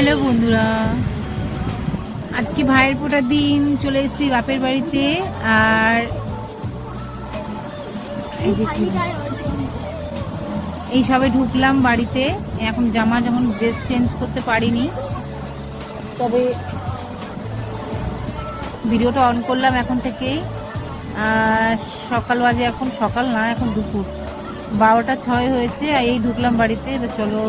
Hello বন্ধুরা। আজকে ভাইয়ের ফোটার দিন, চলে এসেছি বাপের বাড়িতে, আর এই সবে ঢুকলাম বাড়িতে, এখন জামা যেমন ড্রেস চেঞ্জ করতে পারিনি, তবে ভিডিওটা অন করলাম এখন থেকেই। সকাল বাজে এখন, সকাল না, এখন দুপুর। বারোটা ছয় হয়েছে এই ঢুকলাম বাড়িতে এবার চলো।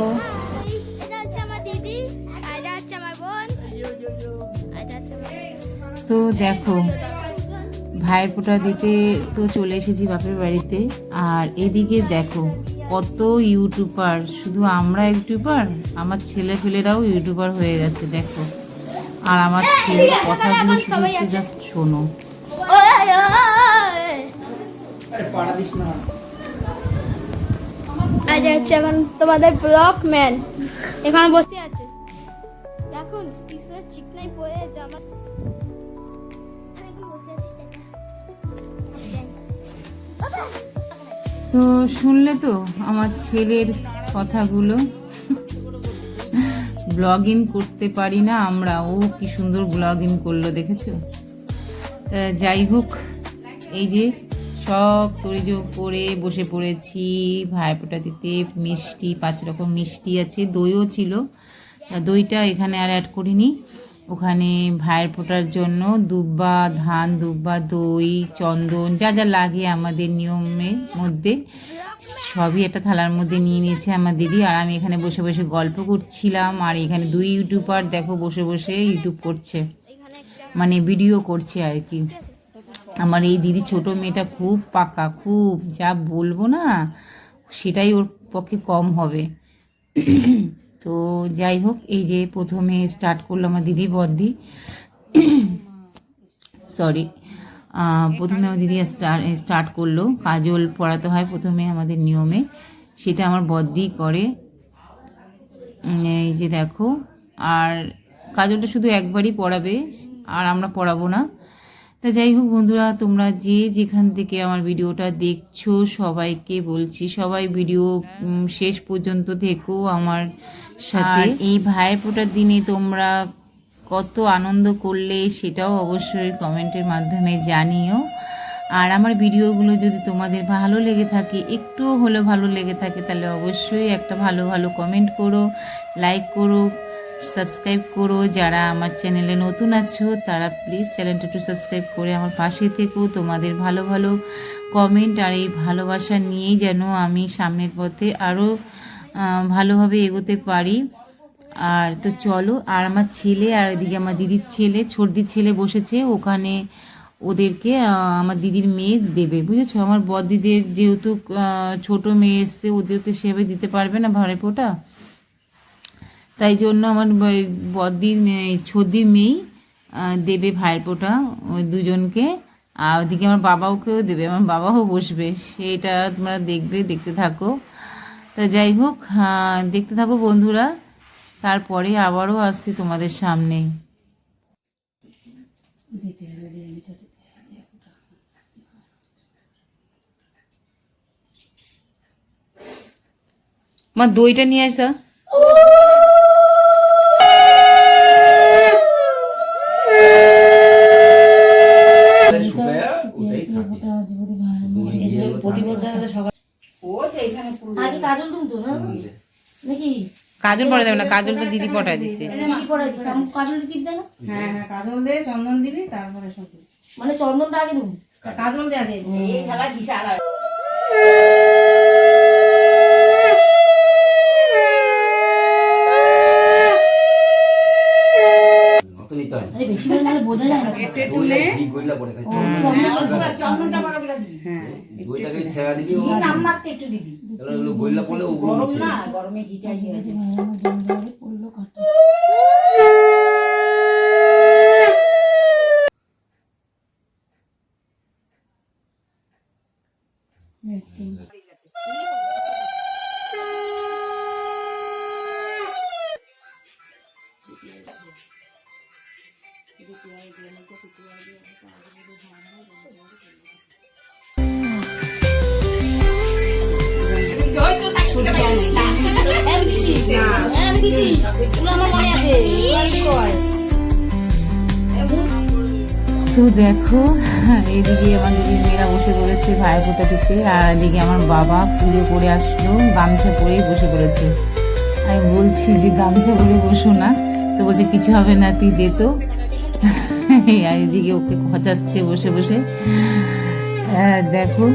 তো দেখো ভাইয়ের ফোঁটা দিতে তো চলে এসেছি বাপের বাড়িতে। আর এদিকে দেখো কত ইউটিউবার শুধু আমরা ইউটিউবার আমার ছেলে ফেলেরাও ইউটিউবার হয়ে গেছে দেখো। আর আমার ছেলের কথাগুলো শুধু জাস্ট শোনো। হচ্ছে এখন তোমাদের ব্লক ম্যান এখানে বসে আছে। দেখুন কিসের চিকনাই পরে জামা তো শুনলে তো আমার ছেলের কথাগুলো। ব্লগ ইন করতে পারি না আমরা, ও কি সুন্দর ব্লগ ইন করল দেখেছ? যাই হোক, এই যে সব তরিজো করে বসে পড়েছি ভাইফোঁটা দিতে মিষ্টি, পাঁচ রকম মিষ্টি আছে, দইও ছিল। দইটা এখানে আর অ্যাড করিনি। ওখানে ভাইয়ের ফোঁটার জন্য দুব্বা, ধান, দুব্বা, দই, চন্দন, যা যা লাগে আমাদের নিয়মের মধ্যে, সবই একটা থালার মধ্যে নিয়ে নিয়েছে আমার দিদি। আর আমি এখানে বসে বসে গল্প করছিলাম, আর এখানে দুই ইউটিউবার দেখো বসে বসে ইউটিউব করছে মানে ভিডিও করছে আর কি। আমার এই দিদি ছোট মেয়েটা খুব পাকা, খুব যা বলব না, সেটাই ওর পক্ষে কম হবে। তো যাই হোক, এই যে প্রথমে স্টার্ট করল আমার দিদি, বদ্দি। সরি প্রথমে আমার দিদি স্টার্ট করল। কাজল পড়াতে হয় প্রথমে আমাদের নিয়মে। সেটা আমার বদ্দি করে। এই যে দেখো, আর কাজলটা শুধু একবারই পড়াবে, আর আমরা পড়াবো না। তা যাই হোক বন্ধুরা, তোমরা যে যেখান থেকে আমার ভিডিওটা দেখছ, সবাইকে বলছি, সবাই ভিডিও শেষ পর্যন্ত থেকেও আমার সাথে। এই ভাইয়ের ফোটার দিনে তোমরা কত আনন্দ করলে সেটাও অবশ্যই কমেন্টের মাধ্যমে জানিও। আর আমার ভিডিওগুলো যদি তোমাদের ভালো লেগে থাকে, একটুও হলেও ভালো লেগে থাকে, তাহলে অবশ্যই একটা ভালো ভালো কমেন্ট করো, লাইক করো, সাবস্ক্রাইব করো। যারা আমার চ্যানেলে নতুন আছো, তারা প্লিজ চ্যানেলটা একটু সাবস্ক্রাইব করে আমার পাশে থেকো। তোমাদের ভালো ভালো কমেন্ট আর এই ভালোবাসা নিয়েই যেন আমি সামনের পথে আরও ভালোভাবে এগোতে পারি। আর তো চলো, আর আমার ছেলে আর এদিকে আমার দিদির ছেলে ছোটদির ছেলে বসেছে। ওখানে ওদেরকে আমার দিদির মেয়ে দেবে, বুঝেছ? আমার বদিদের যেহেতু ছোট মেয়ে এসছে ওদের তো সেভাবে দিতে পারবে না ভাড়ে ফোটা তাই জন্য আমার ব- বদ্দির মেয়ে ছদির মেয়েই দেবে ভাইয়ের ফোঁটা ওই দুজনকে। আর ওদিকে আমার বাবাওকেও দেবে, আমার বাবাও বসবে। সেটা তোমরা দেখবে, দেখতে থাকো। তা যাই হোক আহ, দেখতে থাকো বন্ধুরা। তারপরে আবারও আসছি তোমাদের সামনে। মা দইটা নিয়ে আসা ওটাই আগে কাজল দুম তো না নাকি? কাজল পরে দেবে না কাজল তো দিদি পটায় দিছে। আমি কাজল কি দেয় না? হ্যাঁ হ্যাঁ কাজল দে চন্দন দিবি তারপরে সব মানে চন্দনটা আগে দেব। কাজল দে। আগে এই খেলা অত নিতে হয় না। আরে বেশি করে নাহলে বোঝা যায় না একটু একটু ঘি গইলা পড়ে খাই। হ্যাঁ দইটাকে ছেড়া দিবি ও। তাহলে গইলা পড়লে ওগুলো নিচে আমার জঙ্গলে পড়ল কাটা দেখো এইদিকে আমাদের মেয়েরা বসে পড়েছে ভাই ফোটা দিতে আর এদিকে আমার বাবা পুজো করে আসলো গামছা পরেই বসে পড়েছে। আমি বলছি যে গামছা পরে বসো না তো বলছে কিছু হবে না তুই দে তো। আর এদিকে ওকে খচাচ্ছে বসে বসে। হ্যাঁ, দেখো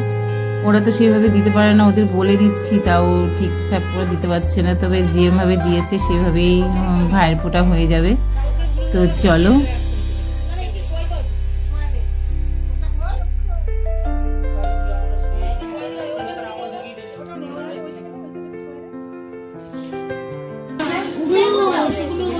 ওরা তো সেভাবে দিতে পারে না ওদের বলে দিচ্ছি তাও ঠিকঠাক করে দিতে পারছে না তবে যেভাবে দিয়েছে সেভাবেই ভাইয়ের ফোঁটা হয়ে যাবে। তো চলো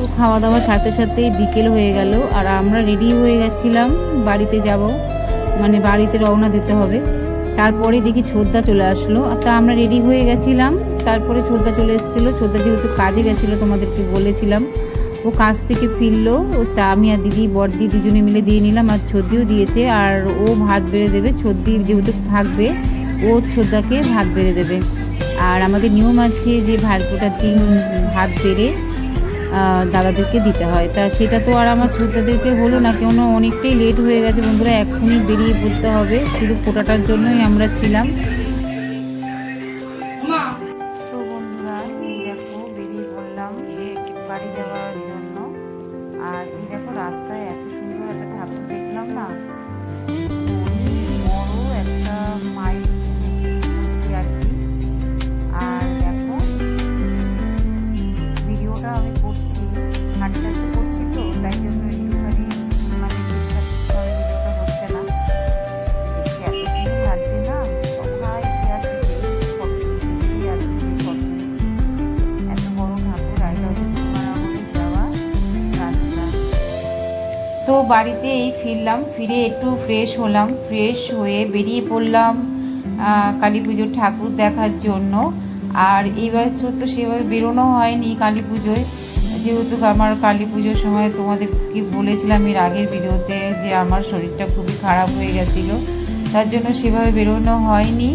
তো খাওয়া দাওয়া সাথে সাথে বিকেল হয়ে গেল, আর আমরা রেডি হয়ে গেছিলাম বাড়িতে যাব মানে বাড়িতে রওনা দিতে হবে। তারপরে দেখি ছোদ্দা চলে আসলো, আর তা আমরা রেডি হয়ে গেছিলাম। তারপরে ছোদ্দা চলে এসেছিল, ছোদ্দা যেহেতু কাজে গেছিল তোমাদেরকে বলেছিলাম। ও কাজ থেকে ফিরলো, ও তা আমি আর দিদি, বড়দি দুজনে মিলে দিয়ে নিলাম, আর ছদ্দিও দিয়েছে, আর ও ভাত বেড়ে দেবে, ছদ্দি যেহেতু থাকবে, ও ছোদ্দাকে ভাত বেড়ে দেবে। আর আমাদের নিয়ম আছে যে ভাতটা দিন ভাত বেড়ে দাদাদেরকে দিতে হয়। তা সেটা তো আর আমার ছোটদেরকে হলো না কেন অনেকটাই লেট হয়ে গেছে বন্ধুরা এখনই বেরিয়ে পড়তে হবে। শুধু ফোটাটার জন্যই আমরা ছিলাম। তো বাড়িতে এই ফিরলাম, ফিরে একটু ফ্রেশ হলাম ফ্রেশ হয়ে বেরিয়ে পড়লাম কালী পুজোর ঠাকুর দেখার জন্য। আর এইবার তো সেভাবে বেরোনো হয়নি কালী পুজোয়। যেহেতু আমার কালী পুজোর সময় তোমাদেরকে বলেছিলাম এর আগের ভিডিওতে যে আমার শরীরটা খুবই খারাপ হয়ে গেছিল, তার জন্য সেভাবে বেরোনো হয়নি।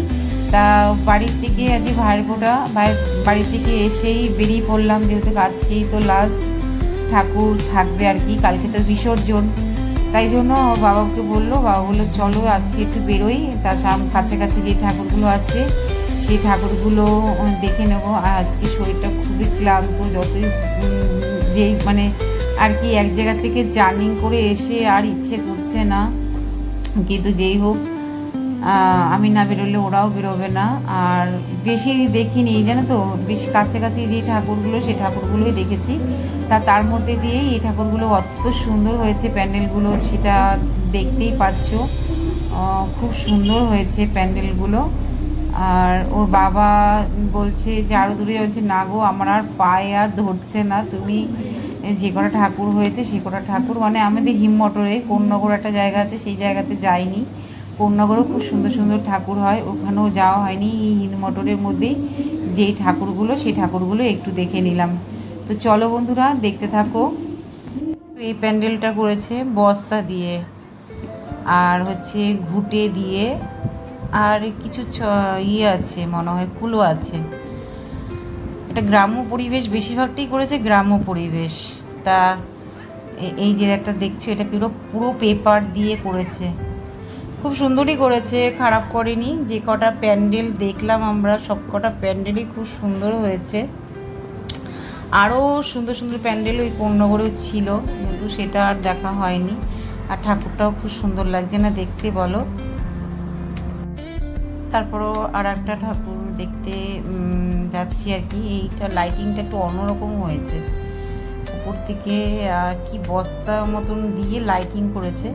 তা বাড়ির থেকে আজকে ভাইয়ের বাড়ি থেকে এসেই বেরিয়ে পড়লাম, যেহেতু আজকেই তো লাস্ট ঠাকুর থাকবে আর কি, কালকে তো বিসর্জন। তাই জন্য বাবাকে বলল, বাবা বলল, চলো আজকে একটু বেরোই। তার সাম কাছে কাছে যে ঠাকুরগুলো আছে, সেই ঠাকুরগুলো দেখে নেব। আর আজকে শরীরটা খুবই ক্লান্ত, যতই যেই মানে আর কি, এক জায়গা থেকে জার্নিং করে এসে আর ইচ্ছে করছে না। কিন্তু যেই হোক আমি না বেরোলে ওরাও বেরোবে না। আর বেশি দেখিনি, জানো তো, বেশি কাছাকাছি যে ঠাকুরগুলো সেই ঠাকুরগুলোই দেখেছি। তা তার মধ্যে দিয়েই এই ঠাকুরগুলো অত সুন্দর হয়েছে প্যান্ডেলগুলো, সেটা দেখতেই পাচ্ছ। খুব সুন্দর হয়েছে প্যান্ডেলগুলো। আর ওর বাবা বলছে যে আরও দূরে বলছে না গো, আমার আর পায়ে আর ধরছে না। তুমি যে কটা ঠাকুর হয়েছে, সে কটা ঠাকুর। মানে আমাদের হিমমটরে কোন্নগর একটা জায়গা আছে, সেই জায়গাতে যাইনি। কোন্নগরও খুব সুন্দর সুন্দর ঠাকুর হয়। ওখানেও যাওয়া হয়নি, এই হিমমটরের মধ্যেই যেই ঠাকুরগুলো, সেই ঠাকুরগুলো একটু দেখে নিলাম। তো চলো বন্ধুরা, দেখতে থাকো। এই প্যান্ডেলটা করেছে বস্তা দিয়ে, আর হচ্ছে ঘুটে দিয়ে, আর কিছু ইয়ে আছে, মনে হয় কুলো আছে। এটা গ্রাম্য পরিবেশ, বেশিরভাগটাই করেছে গ্রাম্য পরিবেশ। তা এই যে একটা দেখছ, এটা পুরো পুরো পেপার দিয়ে করেছে। খুব সুন্দরই করেছে, খারাপ করেনি। যে কটা প্যান্ডেল দেখলাম আমরা, সব কটা প্যান্ডেলই খুব সুন্দর হয়েছে। আরও সুন্দর সুন্দর প্যান্ডেল ওই কোন্নগরেও ছিল, কিন্তু সেটা আর দেখা হয়নি। আর ঠাকুরটাও খুব সুন্দর লাগছে না দেখতে, বলো? তারপরও আর একটা ঠাকুর দেখতে যাচ্ছি আর কি। এইটা লাইটিংটা একটু অন্যরকম হয়েছে। উপর থেকে কি বস্তা মতন দিয়ে লাইটিং করেছে।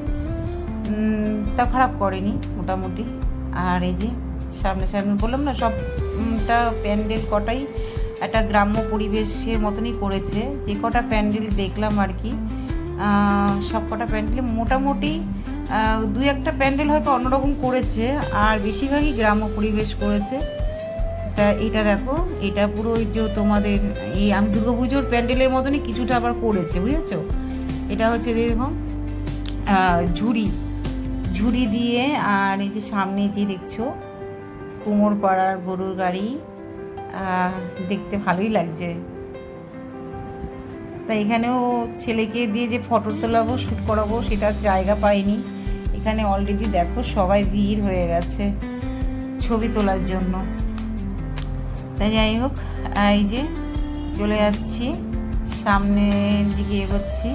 তা খারাপ করেনি মোটামুটি। আর এই যে সামনে সামনে বললাম না সবটা প্যান্ডেল কটাই একটা গ্রাম্য পরিবেশের মতনই করেছে। যে কটা প্যান্ডেল দেখলাম আর কি সব কটা প্যান্ডেলে মোটামুটি দুই একটা প্যান্ডেল হয়তো অন্যরকম করেছে, আর বেশিরভাগই গ্রাম্য পরিবেশ করেছে। তা এটা দেখো, এটা পুরো ওই যে তোমাদের এই আমি দুর্গাপুজোর প্যান্ডেলের মতনই কিছুটা আবার করেছে, বুঝেছ? এটা হচ্ছে দেখো ঝুড়ি। ঝুড়ি দিয়ে আর এই যে সামনে যে দেখছ, কুমোর পাড়ার গরুর গাড়ি দেখতে ভালোই লাগছে। তা এখানেও ছেলেকে দিয়ে যে ফটো তোলাবো, শ্যুট করাবো সেটা জায়গা পাইনি। এখানে অলরেডি দেখো সবাই ভিড় হয়ে গেছে ছবি তোলার জন্য। তাই যাই হোক এই যে চলে যাচ্ছি, সামনের দিকে এগোচ্ছি।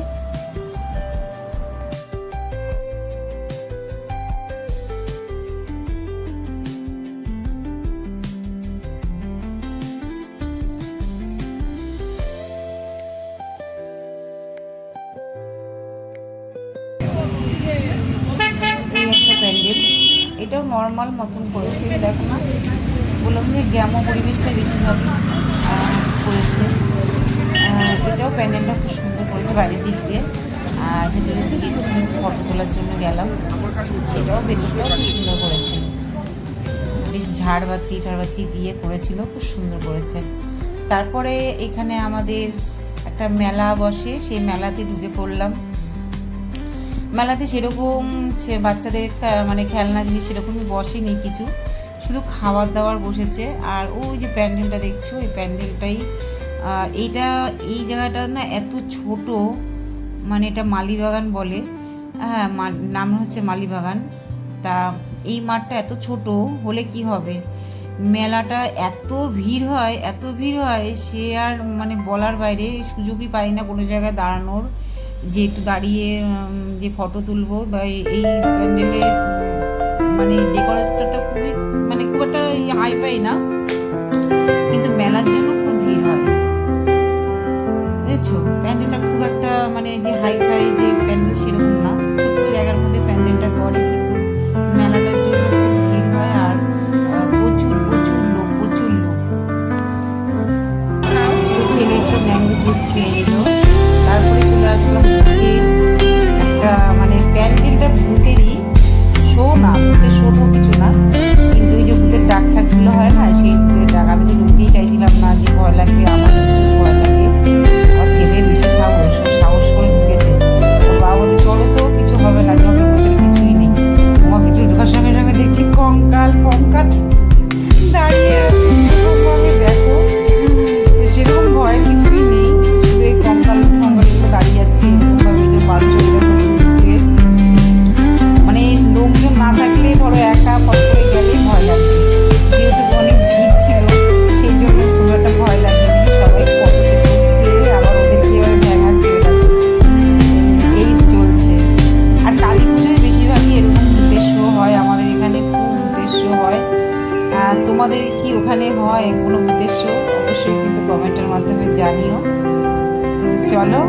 একটা এটাও নর্মাল মতন করেছে দেখো না। বললাম যে গ্রাম্য পরিবেশটা বেশিরভাগই করেছে। এটাও প্যান্ডেলটা খুব সুন্দর করেছে বাইরের দিক দিয়ে। আর ভেতরের দিকে ফটো তোলার জন্য গেলাম, সেটাও ভেতরটাও খুব সুন্দর করেছে। বেশ ঝাড়বাতি ঠাড়বাতি দিয়ে করেছিল, খুব সুন্দর করেছে। তারপরে এখানে আমাদের একটা মেলা বসে, সেই মেলাতে ঢুকে পড়লাম। মেলাতে সেরকম বাচ্চাদের মানে খেলনা জিনিস সেরকমই বসেনি কিছু। শুধু খাবার দাবার বসেছে। আর ওই যে প্যান্ডেলটা দেখছ, এই প্যান্ডেলটাই এইটা, এই জায়গাটা না এত ছোট মানে এটা মালিবাগান বলে। হ্যাঁ নাম হচ্ছে মালিবাগান। তা এই মাঠটা এত ছোট, হলে কি হবে? মেলাটা এত ভিড় হয়, এত ভিড় হয়, সে আর মানে বলার বাইরে সুযোগই পাই না কোনো জায়গায় দাঁড়ানোর। যে একটু দাঁড়িয়ে যে ফটো তুলবো, বা এই- প্যান্ডেলে মানে ডেকোরেশনটা খুবই মানে খুব একটা হাই ফাই না। কিন্তু মেলার জন্য খুব ভিড় হয়। বুঝেছ? প্যান্ডেলটা খুব একটা মানে যে হাই ফাই যে চলে আসলাম জানিও। তো চলো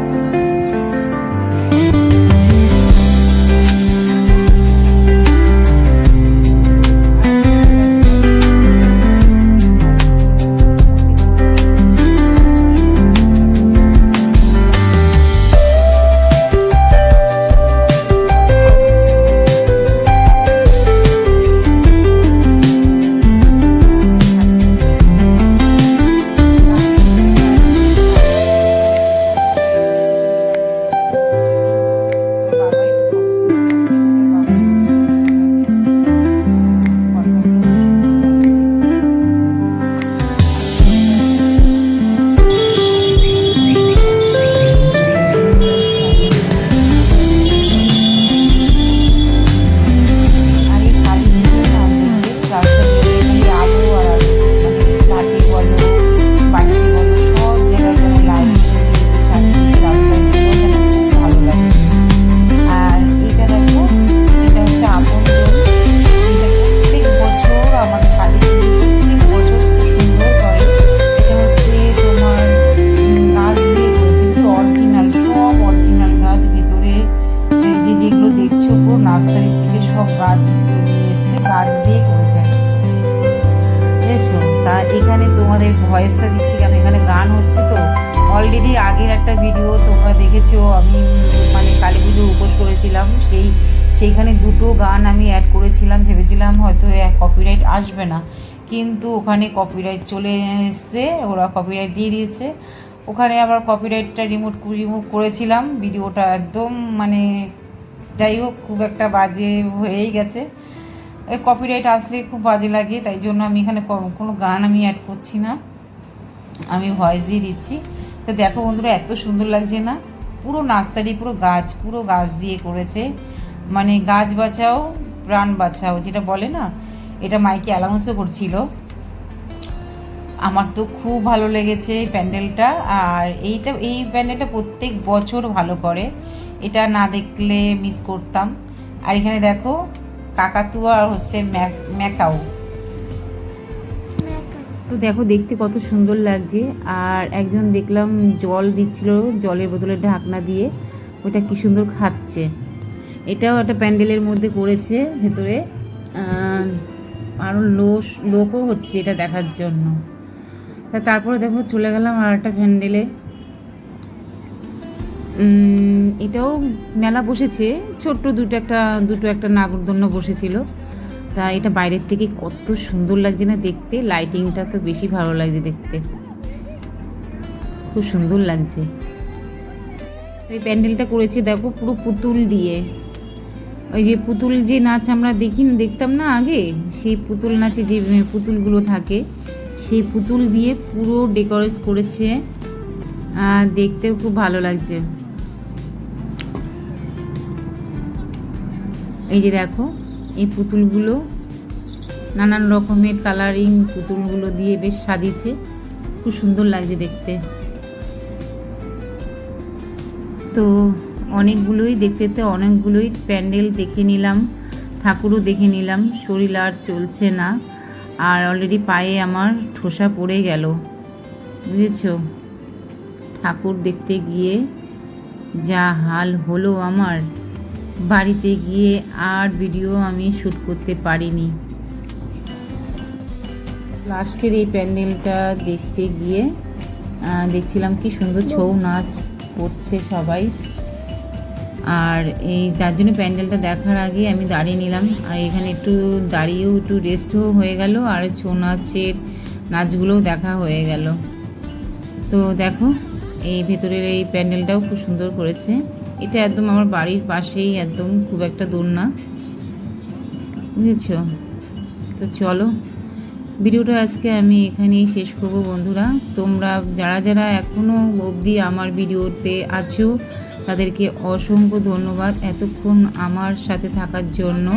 করেছিলাম, সেই, সেইখানে দুটো গান আমি অ্যাড করেছিলাম, ভেবেছিলাম হয়তো কপিরাইট আসবে না। কিন্তু ওখানে কপিরাইট চলে এসছে, ওরা কপিরাইট দিয়ে দিয়েছে। ওখানে আবার কপিরাইটটা রিমুভ রিমুভ করেছিলাম, ভিডিওটা একদম মানে যাই হোক, খুব একটা বাজে হয়েই গেছে। এই কপিরাইট আসলে খুব বাজে লাগে, তাই জন্য আমি এখানে কোনো গান আমি অ্যাড করছি না। আমি ভয়েস দিয়ে দিচ্ছি। তো দেখো বন্ধুরা, এত সুন্দর লাগছে না? পুরো নার্সারি, পুরো গাছ পুরো গাছ দিয়ে করেছে। মানে গাছ বাঁচাও, প্রাণ বাঁচাও, যেটা বলে না, এটা মাইকে অ্যালাউন্সও করছিল। আমার তো খুব ভালো লেগেছে এই প্যান্ডেলটা, আর এইটা, এই প্যান্ডেলটা প্রত্যেক বছর ভালো করে। এটা না দেখলে মিস করতাম। আর এখানে দেখো, কাকাতুয়া আর হচ্ছে ম্যাক- ম্যাকাও। তো দেখো, দেখতে কত সুন্দর লাগছে। আর একজন দেখলাম জল দিচ্ছিল, জলের বোতলের ঢাকনা দিয়ে। ওটা কি সুন্দর খাচ্ছে। এটাও একটা প্যান্ডেলের মধ্যে করেছে ভেতরে। আরও লোক লোকও হচ্ছে এটা দেখার জন্য। তা তারপরে দেখো, চলে গেলাম আর একটা প্যান্ডেলে এটাও মেলা বসেছে। ছোট্ট দুটো একটা দুটো একটা নাগরদন্য বসেছিল। তা এটা বাইরের থেকে কত সুন্দর লাগছে না দেখতে? লাইটিংটা তো বেশি ভালো লাগছে দেখতে। খুব সুন্দর লাগছে। এই প্যান্ডেলটা করেছে দেখো পুরো পুতুল দিয়ে। ওই যে পুতুল যে নাচ আমরা দেখি দেখতাম না আগে? সেই পুতুল নাচে যে পুতুলগুলো থাকে, সেই পুতুল দিয়ে পুরো ডেকোরেট করেছে। আর দেখতেও খুব ভালো লাগছে। এই যে দেখো এই পুতুলগুলো নানান রকমের কালারিং পুতুলগুলো দিয়ে বেশ সাজিয়েছে। খুব সুন্দর লাগছে দেখতে। তো অনেকগুলোই দেখতে দেখতে অনেকগুলোই প্যান্ডেল দেখে নিলাম, ঠাকুরও দেখে নিলাম, শরীর আর চলছে না। আর অলরেডি পায়ে আমার ঠোসা পড়ে গেল, বুঝেছ? ঠাকুর দেখতে গিয়ে যা হাল হলো আমার। বাড়িতে গিয়ে আর ভিডিও আমি শ্যুট করতে পারিনি। লাস্টের এই প্যান্ডেলটা দেখতে গিয়ে দেখছিলাম কি সুন্দর ছৌ নাচ করছে সবাই। আর এই তার জন্য প্যান্ডেলটা দেখার আগে আমি দাঁড়িয়ে নিলাম। আর এখানে একটু দাঁড়িয়েও একটু রেস্টও হয়ে গেল, আর ছৌ নাচের নাচগুলোও দেখা হয়ে গেল। তো দেখো, এই ভেতরের এই প্যান্ডেলটাও খুব সুন্দর করেছে। এটা একদম আমার বাড়ির পাশেই, একদম খুব একটা দূর না। বুঝেছ? তো চলো, ভিডিওটা আজকে আমি এখানেই শেষ করব বন্ধুরা। তোমরা যারা যারা এখনও অবধি আমার ভিডিওতে আছো, তাদেরকে অসংখ্য ধন্যবাদ এতক্ষণ আমার সাথে থাকার জন্য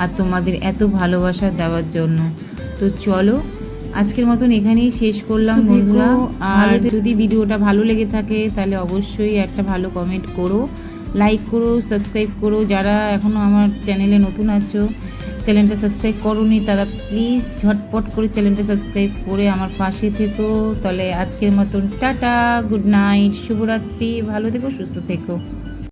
আর তোমাদের এত ভালোবাসা দেওয়ার জন্য। তো চলো আজকের মতন এখানেই শেষ করলাম বন্ধুরা। আর যদি ভিডিওটা ভালো লেগে থাকে তাহলে অবশ্যই একটা ভালো কমেন্ট করো লাইক করো সাবস্ক্রাইব করো। যারা এখনও আমার চ্যানেলে নতুন আছো চ্যানেলটা সাবস্ক্রাইব করোনি তারা প্লিজ ঝটপট করে চ্যানেলটা সাবস্ক্রাইব করে আমার পাশে থেকো। তাহলে আজকের মতন টাটা গুড নাইট শুভরাত্রি ভালো থেকো সুস্থ থেকো।